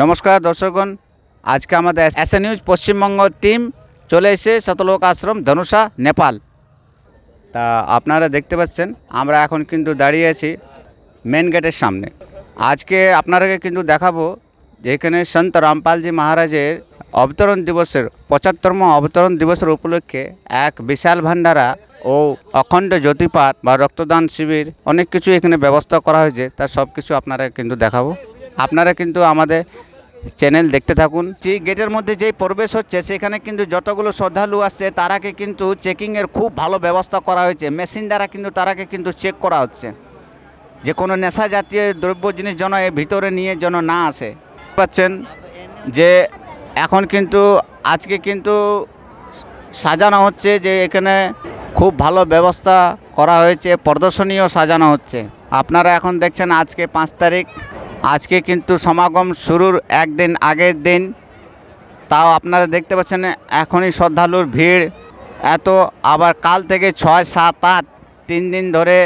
নমস্কার দর্শকগণ, আজকে আমাদের এস নিউজ পশ্চিমবঙ্গ টিম চলে এসে শতলোক আশ্রম, ধনুষা, নেপাল। তা আপনারা দেখতে পাচ্ছেন, আমরা এখন কিন্তু দাঁড়িয়ে আছি মেন গেটের সামনে। আজকে আপনারাকে কিন্তু দেখাবো যে এখানে সন্ত রামপালজি মহারাজের অবতরণ দিবসের, পঁচাত্তরম অবতরণ দিবসের উপলক্ষে এক বিশাল ভান্ডারা ও অখণ্ড জ্যোতিপাত বা রক্তদান শিবির অনেক কিছু এখানে ব্যবস্থা করা হয়েছে তার সব কিছু আপনারা কিন্তু দেখাবো। আপনারা কিন্তু আমাদের চ্যানেল দেখতে থাকুন। যে গেটের মধ্যে যেই প্রবেশ হচ্ছে, সেখানে কিন্তু যতগুলো শ্রদ্ধালু আসছে তারাকে কিন্তু চেকিংয়ের খুব ভালো ব্যবস্থা করা হয়েছে। মেশিন দ্বারা কিন্তু তারাকে কিন্তু চেক করা হচ্ছে। যে কোনো নেশা জাতীয় দ্রব্য জিনিস যেন এর ভিতরে নিয়ে যেন না আসে। পাচ্ছেন যে এখন কিন্তু, আজকে কিন্তু সাজানো হচ্ছে যে এখানে খুব ভালো ব্যবস্থা করা হয়েছে প্রদর্শনীয় সাজানো হচ্ছে। আপনারা এখন দেখছেন আজকে পাঁচ তারিখ। আজকে কিন্তু সমাগম শুরুর একদিন আগের দিন। তাও আপনারা দেখতে পাচ্ছেন, এখনই শ্রদ্ধালুর ভিড়। এত আবার কাল থেকে ছয়, সাত, আট, তিন দিন ধরে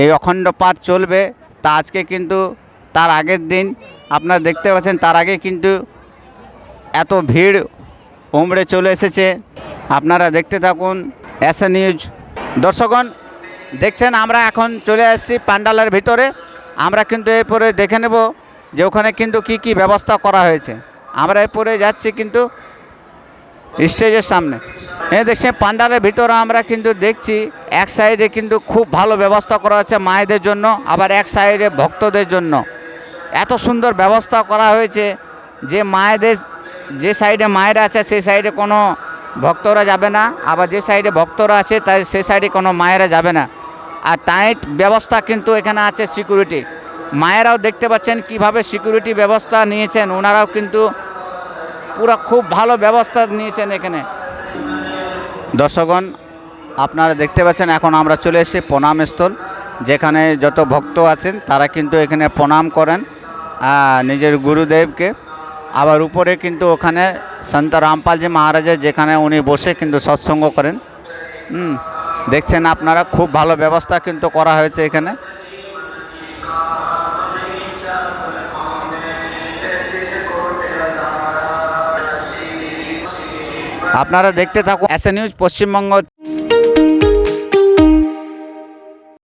এই অখণ্ড পাঠ চলবে। তা আজকে কিন্তু তার আগের দিন। আপনারা দেখতে পাচ্ছেন, তার আগে কিন্তু এত ভিড় উমড়ে চলে এসেছে। আপনারা দেখতে থাকুন, এস নিউজ। দর্শকগণ, দেখছেন, আমরা এখন চলে আসছি প্যান্ডালের ভিতরে। আমরা কিন্তু এরপরে দেখে নেব যে ওখানে কিন্তু কি কি ব্যবস্থা করা হয়েছে। আমরা এরপরে যাচ্ছি কিন্তু স্টেজের সামনে। এই দেখছেন, পান্ডালের ভিতরে আমরা কিন্তু দেখছি, এক সাইডে কিন্তু খুব ভালো ব্যবস্থা করা হয়েছে মায়েদের জন্য, আবার এক সাইডে ভক্তদের জন্য। এত সুন্দর ব্যবস্থা করা হয়েছে যে মায়েদের, যে সাইডে মায়েরা আছে সেই সাইডে কোনো ভক্তরা যাবে না, আবার যে সাইডে ভক্তরা আছে, তাই সে সাইডে কোনো মায়েরা যাবে না। আর টাইট ব্যবস্থা কিন্তু এখানে আছে সিকিউরিটি। মায়েরাও দেখতে পাচ্ছেন কীভাবে সিকিউরিটি ব্যবস্থা নিয়েছেন, ওনারাও কিন্তু পুরো খুব ভালো ব্যবস্থা নিয়েছেন এখানে। দর্শকগণ, আপনারা দেখতে পাচ্ছেন এখন আমরা চলে এসেছি প্রণাম স্থল, যেখানে যত ভক্ত আছেন তারা কিন্তু এখানে প্রণাম করেন নিজের গুরুদেবকে। আবার উপরে কিন্তু ওখানে সন্ত রামপালজি মহারাজের যেখানে উনি বসে কিন্তু সৎসঙ্গ করেন। হুম। দেখছেন আপনারা, খুব ভালো ব্যবস্থা কিন্তু করা হয়েছে এখানে। আপনারা দেখতে থাকুন এস নিউজ পশ্চিমবঙ্গ